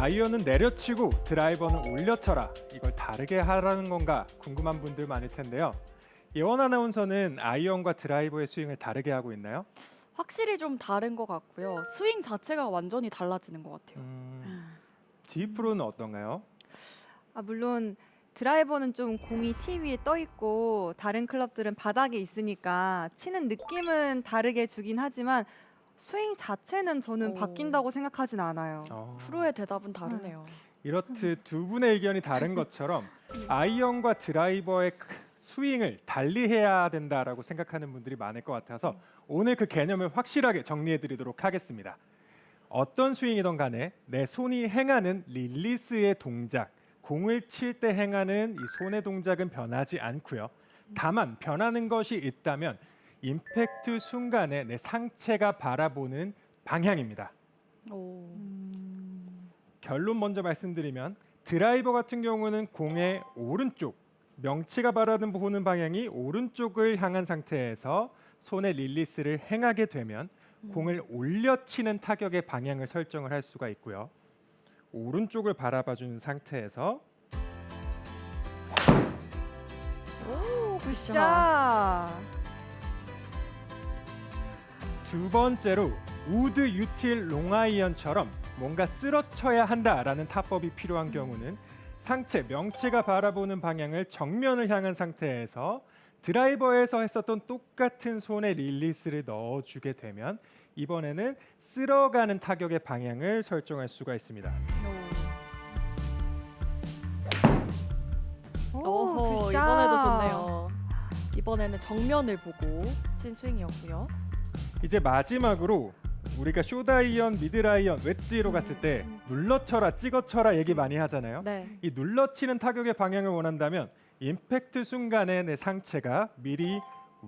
아이언은 내려치고 드라이버는 올려쳐라. 이걸 다르게 하라는 건가 궁금한 분들 많을 텐데요. 예원 아나운서는 아이언과 드라이버의 스윙을 다르게 하고 있나요? 확실히 좀 다른 것 같고요. 스윙 자체가 완전히 달라지는 것 같아요. 음, 지휘 프로는 어떤가요? 아, 물론 드라이버는 좀 공이 티 위에 떠 있고 다른 클럽들은 바닥에 있으니까 치는 느낌은 다르게 주긴 하지만 스윙 자체는 저는 오. 바뀐다고 생각하진 않아요. 어, 프로의 대답은 다르네요. 이렇듯 두 분의 의견이 다른 것처럼 아이언과 드라이버의 크- 스윙을 달리해야 된다라고 생각하는 분들이 많을 것 같아서 오늘 그 개념을 확실하게 정리해드리도록 하겠습니다. 어떤 스윙이든 간에 내 손이 행하는 릴리스의 동작, 공을 칠 때 행하는 이 손의 동작은 변하지 않고요. 다만 변하는 것이 있다면 임팩트 순간에 내 상체가 바라보는 방향입니다. 오. 결론 먼저 말씀드리면 드라이버 같은 경우는 공의 오른쪽 명치가 바라는 보는 방향이 오른쪽을 향한 상태에서 손의 릴리스를 행하게 되면 공을 올려치는 타격의 방향을 설정을 할 수가 있고요. 오른쪽을 바라봐 주는 상태에서 오, 굿샷. 두 번째로 우드 유틸 롱아이언처럼 뭔가 쓰러쳐야 한다라는 타법이 필요한 경우는 상체 명치가 바라보는 방향을 정면을 향한 상태에서 드라이버에서 했었던 똑같은 손의 릴리스를 넣어주게 되면 이번에는 쓸어가는 타격의 방향을 설정할 수가 있습니다. 오, 굿샷. 이번에도 좋네요. 이번에는 정면을 보고 친 스윙이었고요. 이제 마지막으로 우리가 쇼다이언, 미드라이언, 웨지로 갔을 때 눌러쳐라, 찍어쳐라 얘기 많이 하잖아요. 네. 이 눌러치는 타격의 방향을 원한다면 임팩트 순간에 내 상체가 미리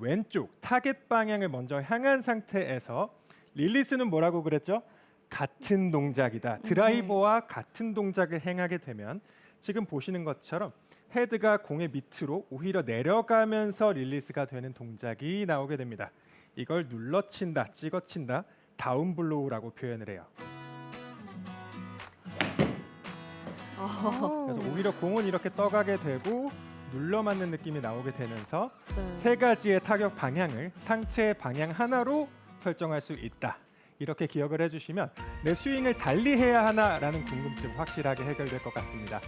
왼쪽 타겟 방향을 먼저 향한 상태에서 릴리스는 뭐라고 그랬죠? 같은 동작이다. 드라이버와 같은 동작을 행하게 되면 지금 보시는 것처럼 헤드가 공의 밑으로 오히려 내려가면서 릴리스가 되는 동작이 나오게 됩니다. 이걸 눌러친다, 찍어친다, 다운블로우라고 표현을 해요. 오. 그래서 오히려 공은 이렇게 떠가게 되고 눌러 맞는 느낌이 나오게 되면서 네. 세 가지의 타격 방향을 상체의 방향 하나로 설정할 수 있다. 이렇게 기억을 해주시면 내 스윙을 달리 해야 하나라는 궁금증 확실하게 해결될 것 같습니다.